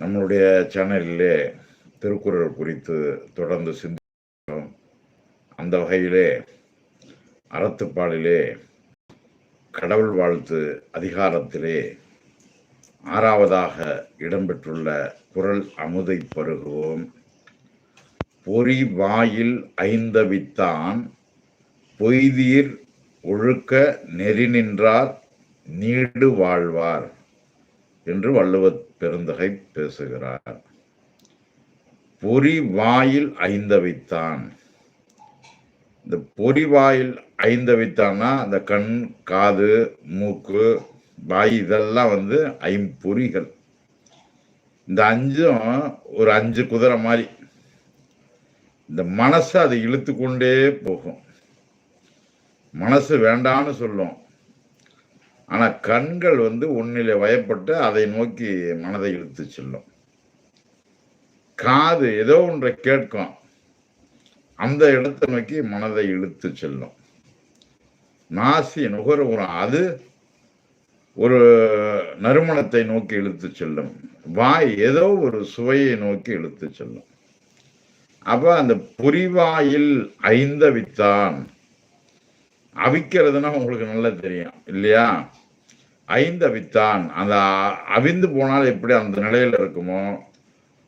நம்மளுடைய சேனலிலே திருக்குறள் குறித்து தொடர்ந்து சிந்திக்கிறோம். அந்த வகையிலே அறத்துப்பாலிலே கடவுள் வாழ்த்து அதிகாரத்திலே ஆறாவதாக இடம்பெற்றுள்ள குரல் அமுதை பருகுவோம். பொறி வாயில் ஐந்தவித்தான் பொய்தீர் ஒழுக்க நெறி நின்றார் நீடு வாழ்வார் என்று வள்ளுவத் பெருந்தகை பேசுகிறார். பொறி வாயில் ஐந்தவைத்தான். இந்த பொறி வாயில் ஐந்தவைத்தான்னா அந்த கண் காது மூக்கு வாய் இதெல்லாம் வந்து ஐம்பொறிகள். இந்த அஞ்சும் ஒரு அஞ்சு குதிரை மாதிரி. இந்த மனசை அதை இழுத்து கொண்டே போகும். மனசு வேண்டான்னு சொல்லும். ஆனால் கண்கள் வந்து உன்னிலே வயப்பட்டு அதை நோக்கி மனதை இழுத்து செல்லும். காது ஏதோ ஒன்றை கேட்கும். அந்த இடத்தை நோக்கி மனதை இழுத்து செல்லும். நாசி நுகர்வுறம் அது ஒரு நறுமணத்தை நோக்கி இழுத்து செல்லும். வாய் ஏதோ ஒரு சுவையை நோக்கி இழுத்து செல்லும். அப்ப அந்த புரிவாயில் ஐந்தவித்தான். அவிக்கிறதுனா உங்களுக்கு நல்லா தெரியும் இல்லையா? ஐந்தவித்தான் அந்த அவிந்து போனால் எப்படி அந்த நிலையில் இருக்குமோ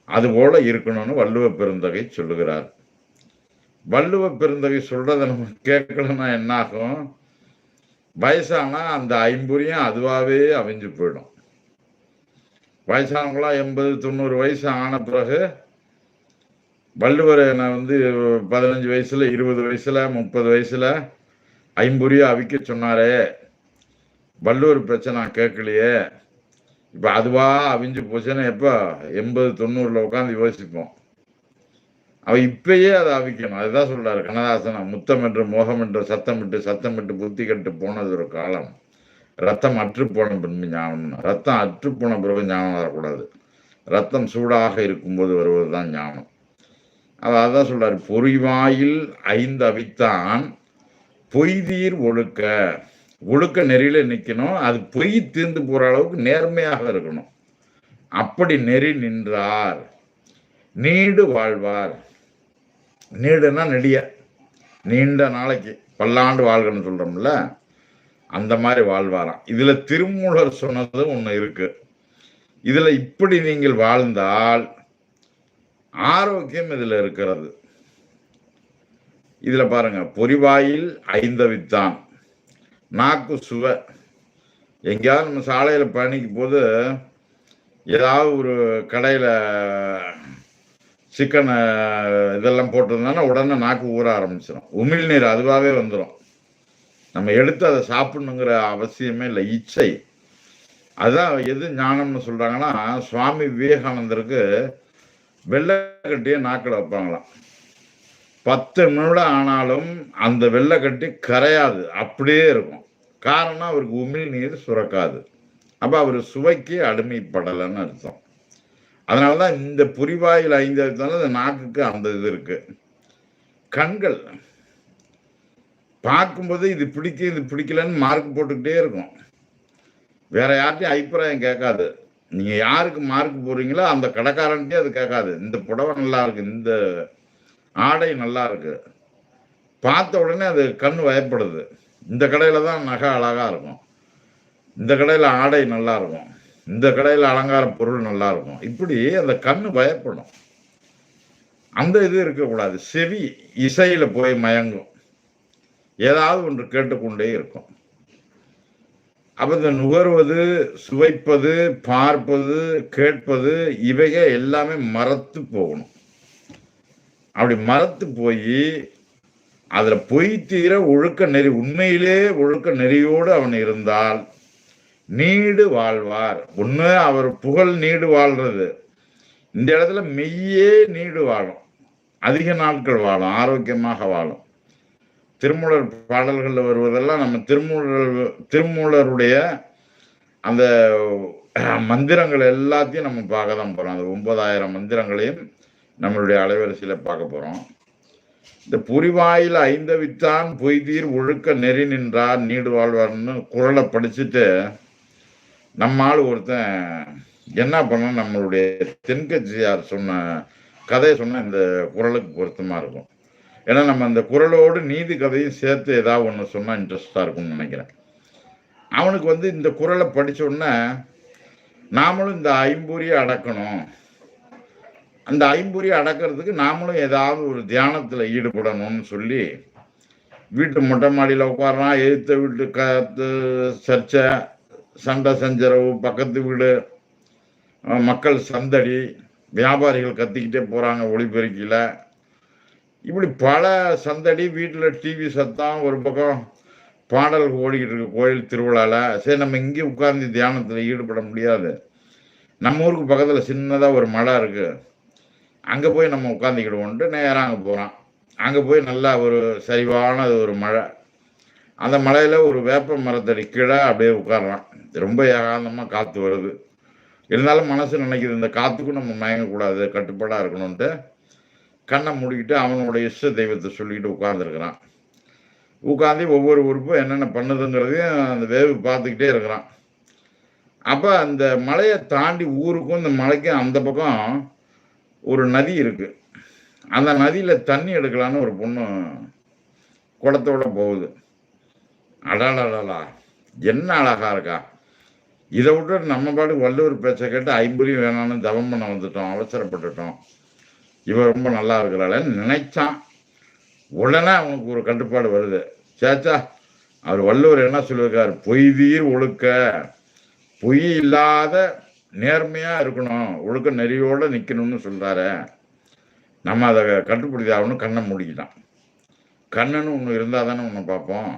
அதுபோல இருக்கணும்னு வள்ளுவ பெருந்தகை சொல்லுகிறார். வள்ளுவ பெருந்தகை சொல்றதை நம்ம கேட்கலன்னா என்னாகும்? வயசானா அந்த ஐம்புரியும் அதுவாகவே அவிஞ்சு போயிடும். வயசானவங்களாம் எண்பது தொண்ணூறு வயசு ஆன பிறகு வள்ளுவர் நான் வந்து பதினஞ்சு வயசுல இருபது வயசுல முப்பது வயசுல ஐம்புரியும் அவிக்க சொன்னாரே. வள்ளுவர் பிரச்சனை கேட்கலையே. இப்போ அதுவா அவிஞ்சு போச்சுன்னா எப்போ? எண்பது தொண்ணூறில் உட்காந்து யோசிப்போம். அவள் இப்பயே அதை அவிக்கணும். அதுதான் சொல்கிறார் கண்ணதாசன் முத்தம் என்று மோகம் என்று சத்தமிட்டு சத்தமிட்டு புத்தி கட்டு போனது ஒரு காலம். ரத்தம் அற்றுப்போன பின்பு ஞானம். ரத்தம் அற்றுப்போன பிறகு ஞானம் வரக்கூடாது. ரத்தம் சூடாக இருக்கும்போது வருவது தான் ஞானம். அவர் அதான் சொல்றாரு பொறிவாயில் ஐந்து அவித்தான் பொய்தீர் ஒழுக்க ஒழுக்க நெறியில நிற்கணும் அது பொய் தீர்ந்து போற அளவுக்கு நேர்மையாக இருக்கணும். அப்படி நெறி நின்றார். நீடு வாழ்வார். நீடுனா நெடிய. நீண்ட நாளைக்கு பல்லாண்டு வாழ்கன்னு சொல்றோம்ல அந்த மாதிரி வாழ்வாராம். இதுல திருமூலர் சொன்னது ஒண்ணு இருக்கு. இதுல இப்படி நீங்கள் வாழ்ந்தால் ஆரோக்கியம் இதுல இருக்கிறது. இதுல பாருங்க பொறிவாயில் ஐந்தவித்தான். நாக்கு சுவை. எங்கேயாவது நம்ம சாலையில் பயணிக்கும் போது ஏதாவது ஒரு கடையில் சிக்கனை இதெல்லாம் போட்டிருந்தாங்கன்னா உடனே நாக்கு ஊற ஆரம்பிச்சிடும் உமிழ்நீர் அதுவாகவே வந்துடும் நம்ம எடுத்து அதை சாப்பிடணுங்கிற அவசியமே இல்லை. இச்சை. அதுதான் எது ஞானம்னு சொல்கிறாங்கன்னா சுவாமி விவேகானந்தருக்கு வெள்ளைக்கட்டியை நாக்கில் வைப்பாங்களாம். பத்து நிமிடம் ஆனாலும் அந்த வெள்ளைக்கட்டி கரையாது அப்படியே இருக்கும். காரணம் அவருக்கு உமிழ் நீர் சுரக்காது. அப்போ அவர் சுவைக்கு அடிமைப்படலைன்னு அர்த்தம். அதனாலதான் இந்த புரிவாயில் ஐந்து அர்த்தம் அந்த நாக்குக்கு அந்த இது இருக்குது கண்கள். பார்க்கும்போது இது பிடிக்கும் இது பிடிக்கலன்னு மார்க் போட்டுக்கிட்டே இருக்கும். வேற யார்ட்டையும் அபிப்பிராயம் கேட்காது. நீங்கள் யாருக்கு மார்க் போடுறீங்களோ அந்த கடைக்காரன்ட்டே அது கேட்காது. இந்த புடவை நல்லா இருக்கு இந்த ஆடை நல்லா இருக்கு பார்த்த உடனே அது கண் வயப்படுது. இந்த கடையில் தான் நகை அழகாக இருக்கும். இந்த கடையில் ஆடை நல்லா இருக்கும். இந்த கடையில் அலங்கார பொருள் நல்லா இருக்கும். இப்படி அந்த கண் பயப்படும் அந்த இது இருக்கக்கூடாது. செவி இசையில் போய் மயங்கும். ஏதாவது ஒன்று கேட்டுக்கொண்டே இருக்கும். அப்போ இந்த நுகர்வது சுவைப்பது பார்ப்பது கேட்பது இவைக எல்லாமே மறத்து போகணும். அப்படி மறத்து போய் அதுல பொய் தீர ஒழுக்க நெறி உண்மையிலே ஒழுக்க நெறியோடு அவன் இருந்தால் நீடு வாழ்வார். ஒன்று அவர் புகழ் நீடு வாழ்றது. இந்த இடத்துல மெய்யே நீடு வாழும். அதிக நாட்கள் வாழும் ஆரோக்கியமாக வாழும். திருமூலர் பாடல்களில் வருவதெல்லாம் நம்ம திருமூலர் திருமூலருடைய அந்த மந்திரங்கள் எல்லாத்தையும் நம்ம பார்க்க தான் போகிறோம் அந்த ஒன்பதாயிரம் மந்திரங்களையும் நம்மளுடைய அலைவரிசையில் பார்க்க போகிறோம் இந்த புரிவாயில் ஐந்தவித்தான் பொய்தீர் ஒழுக்க நெறி நின்றார் நீடு வாழ்வார்னு குரலை படிச்சுட்டு நம்மால் ஒருத்தன் என்ன பண்ண நம்மளுடைய தென்கட்சியார் சொன்ன கதையை சொன்ன இந்த குரலுக்கு பொருத்தமாக இருக்கும். ஏன்னா நம்ம அந்த குரலோடு நீதி கதையும் சேர்த்து ஏதாவது ஒன்று சொன்னால் இன்ட்ரெஸ்டாக இருக்கும்னு நினைக்கிறேன். அவனுக்கு வந்து இந்த குரலை படிச்ச உடனே நாமளும் இந்த ஐம்பூரியை அடக்கணும். அந்த ஐம்பொறியை அடக்கிறதுக்கு நாமளும் ஏதாவது ஒரு தியானத்தில் ஈடுபடணும்னு சொல்லி வீட்டு மொட்டை மாடியில் உட்காரான் எதிர்த்த வீட்டு கத்து சர்ச்சை சண்டை சஞ்சரவு பக்கத்து வீடு மக்கள் சந்தடி வியாபாரிகள் கத்திக்கிட்டே போகிறாங்க ஒளிபெருக்கியில். இப்படி பல சந்தடி வீட்டில் டிவி சத்தம் ஒரு பக்கம் பாடல் ஓடிக்கிட்டு இருக்கு கோயில் திருவிழாவில் சரி நம்ம இங்கே உட்கார்ந்து தியானத்தில் ஈடுபட முடியாது. நம்ம ஊருக்கு பக்கத்தில் சின்னதாக ஒரு மலை இருக்குது அங்கே போய் நம்ம உட்காந்துக்கிடுவோன்ட்டு நேராக அங்கே போகிறான் அங்கே போய் நல்லா ஒரு சரிவான ஒரு மழை. அந்த மலையில் ஒரு வேப்ப மரத்தடி கீழே அப்படியே உட்கார்றான். ரொம்ப ஏகாந்தமாக காற்று வருது. இருந்தாலும் மனசு நினைக்கிது இந்த காற்றுக்கும் நம்ம மயங்கக்கூடாது கட்டுப்பாடாக இருக்கணும்ன்ட்டு கண்ணை மூடிக்கிட்டு அவனோட இஷ்ட தெய்வத்தை சொல்லிக்கிட்டு உட்காந்துருக்கிறான் உட்காந்து ஒவ்வொரு உறுப்பும் என்னென்ன பண்ணுதுங்கிறதையும் அந்த வேவு பார்த்துக்கிட்டே இருக்கிறான். அப்போ அந்த மலையை தாண்டி ஊருக்கும் இந்த மலைக்கும் அந்த பக்கம் ஒரு நதி இருக்கு. அந்த நதியில் தண்ணி எடுக்கலான்னு ஒரு பொண்ணு குளத்தோட போகுது. அடாடாடா என்ன அழகா இருக்கா. இதை விட்டு நம்ம பாடு வள்ளுவர் பேச்சை கேட்டு ஐம்பதையும் வேணாம்னு தவம் பண்ண வந்துட்டோம் அவசரப்பட்டுட்டோம். இவ ரொம்ப நல்லா இருக்கிறாளேன்னு நினைச்சான் உடனே அவனுக்கு ஒரு கட்டுப்பாடு வருது. சேச்சா அவர் வள்ளுவர் என்ன சொல்லியிருக்காரு? பொய்தீர் ஒழுக்க. பொய் இல்லாத நேர்மையா இருக்கணும் ஒழுக்க நெறியோட நிக்கணும்னு சொல்றாரு நம்ம அதை கட்டுப்படுத்தி ஆகணும். கண்ணை மூடிக்கலாம் கண்ணுன்னு ஒன்று இருந்தால் தானே உன்னை பார்ப்போம்.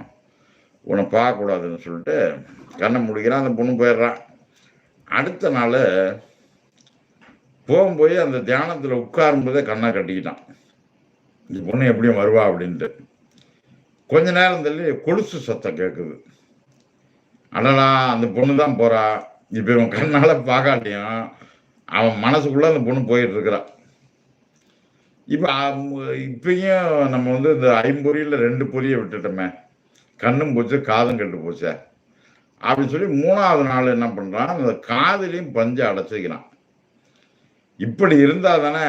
உன்னை பார்க்கக்கூடாதுன்னு சொல்லிட்டு கண்ணை முடிக்கிறான் அந்த பொண்ணு போயிடுறான். அடுத்த நாள் போகும்போய் அந்த தியானத்தில் உட்காரும்போதே கண்ணை கட்டிக்கிட்டான். இந்த பொண்ணு எப்படியும் வருவா அப்படின்ட்டு. கொஞ்ச நேரம் தள்ளி கொலுசு சத்தம் கேட்குது அடடா அந்த பொண்ணு தான் போகிறா இப்போ இவன் கண்ணால் பார்க்காட்டியும் அவன் மனசுக்குள்ள அந்த பொண்ணு போயிட்டு இருக்கிறான் இப்போ இப்பயும் நம்ம வந்து இந்த ஐம்பொறியில் ரெண்டு பொரியை விட்டுட்டோமே. கண்ணும் போச்சு காதும் கெட்டு போச்சே. அப்படின்னு சொல்லி மூணாவது நாள் என்ன பண்ணுறான் அந்த காதுலேயும் பஞ்சை அடைச்சிக்கிறான். இப்படி இருந்தால் தானே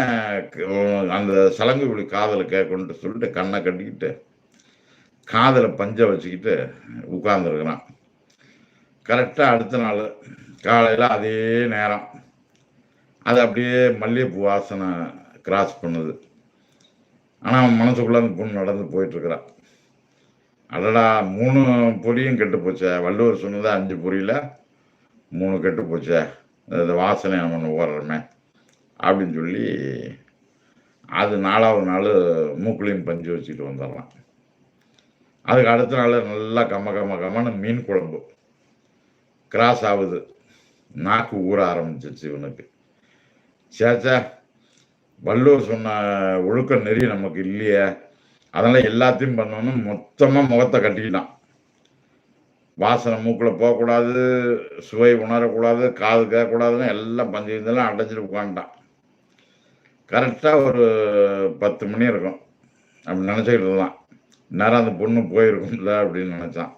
அந்த சலங்கு விழி காதில் கேட்கணுன்ட்டு சொல்லிட்டு கண்ணை கட்டிக்கிட்டு காதில் பஞ்சை வச்சுக்கிட்டு உட்கார்ந்துருக்குறான். கரெக்டாக அடுத்த நாள் காலையில் அதே நேரம். அது அப்படியே மல்லிகைப்பூ வாசனை கிராஸ் பண்ணுது. ஆனால் அவன் மனசுக்குள்ளே அந்த பொண்ணு நடந்து போயிட்டுருக்கிறான் அடடா மூணு பொரியும் கெட்டு போச்சே. வள்ளுவர் சொன்னது அஞ்சு பொரியில் மூணு கெட்டு போச்சே. இந்த வாசனை அவன் ஓடுறமே. அப்படின்னு சொல்லி அது நாலாவது நாள் மூக்குலையும் பஞ்சு வச்சுட்டு வந்துடுறான். அதுக்கு அடுத்த நாள் நல்லா கம்ம கம்ம கம்மன்னு மீன் குழம்பு. கிராஸ் ஆகுது. நாக்கு ஊற ஆரம்பிச்சிருச்சு இவனுக்கு. சேச்சா வள்ளுவர் சொன்ன ஒழுக்க நெறி நமக்கு இல்லையே. அதனால எல்லாத்தையும் பண்ணணும் மொத்தமாக முகத்தை கட்டிக்கிட்டான். வாசனை மூக்கில் போகக்கூடாது சுவை உணரக்கூடாது காது கேட்கக்கூடாதுன்னு எல்லாம் பஞ்சு அடைச்சிட்டு உட்காந்துட்டான். கரெக்டாக ஒரு பத்து மணி இருக்கும். அப்படி நினச்சிக்கிட்டு இருந்தான். நேரம் அந்த பொண்ணு போயிருக்கும்ல அப்படின்னு நினச்சான்.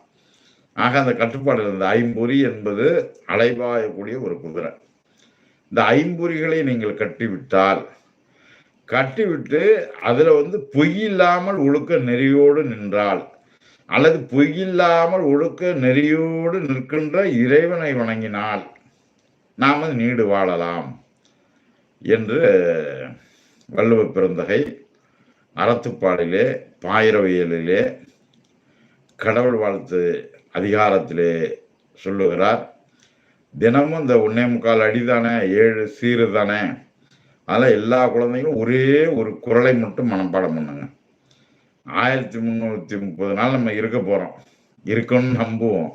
ஆக அந்த கட்டுப்பாடு இருந்த ஐம்பொறி என்பது அலைபாயக்கூடிய ஒரு குதிரை. இந்த ஐம்பொறிகளை நீங்கள் கட்டிவிட்டால் கட்டிவிட்டு அதில் வந்து பொய் இல்லாமல் ஒழுக்க நெறியோடு நின்றால் அல்லது பொய் இல்லாமல் ஒழுக்க நெறியோடு நிற்கின்ற இறைவனை வணங்கினால் நாம் நீடு வாழலாம் என்று வள்ளுவ பெருந்தகை அறத்துப்பாடிலே பாயிரவியலிலே கடவுள் வாழ்த்து அதிகாரத்திலே சொல்லுகிறார் தினமும் இந்த ஒன்னே முக்கால் அடி தானே ஏழு சீரு தானே அதெல்லாம் எல்லா குழந்தைகளும் ஒரே ஒரு குரலை மட்டும் மனப்பாடம் பண்ணுங்க. ஆயிரத்தி முந்நூற்றி முப்பது நாள் நம்ம இருக்க போகிறோம் இருக்கணும்னு நம்புவோம்.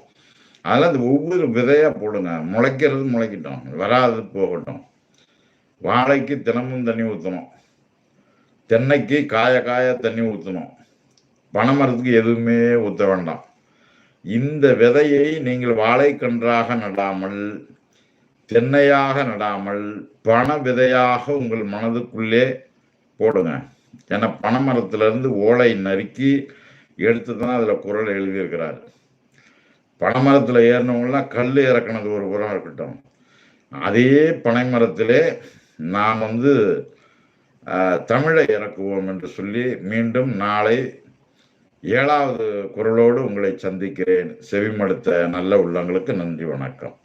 அதெல்லாம் அந்த ஒவ்வொரு விதையாக போடுங்க. முளைக்கிறது முளைக்கட்டும் வராது போகட்டும். வாழைக்கு தினமும் தண்ணி ஊற்றணும் தென்னைக்கு காய காய தண்ணி ஊற்றணும் பனைமரத்துக்கு எதுவுமே ஊற்ற வேண்டாம். இந்த விதையை நீங்கள் வாழைக்கன்றாக நடாமல் தென்னையாக நடாமல் பண விதையாக உங்கள் மனதுக்குள்ளே போடுங்க. ஏன்னா பனைமரத்திலிருந்து ஓலை நறுக்கி எடுத்து தான் அதில் குரல் எழுதியிருக்கிறார். பனைமரத்தில் ஏறினவங்களாம் கல் இறக்குனது ஒரு உரம் இருக்கட்டும். அதே பனைமரத்திலே நாம் வந்து தமிழை இறக்குவோம் என்று சொல்லி மீண்டும் நாளை ஏழாவது குரலோடு உங்களை சந்திக்கிறேன். செவிமடுத்த நல்ல உள்ளங்களுக்கு நன்றி வணக்கம்.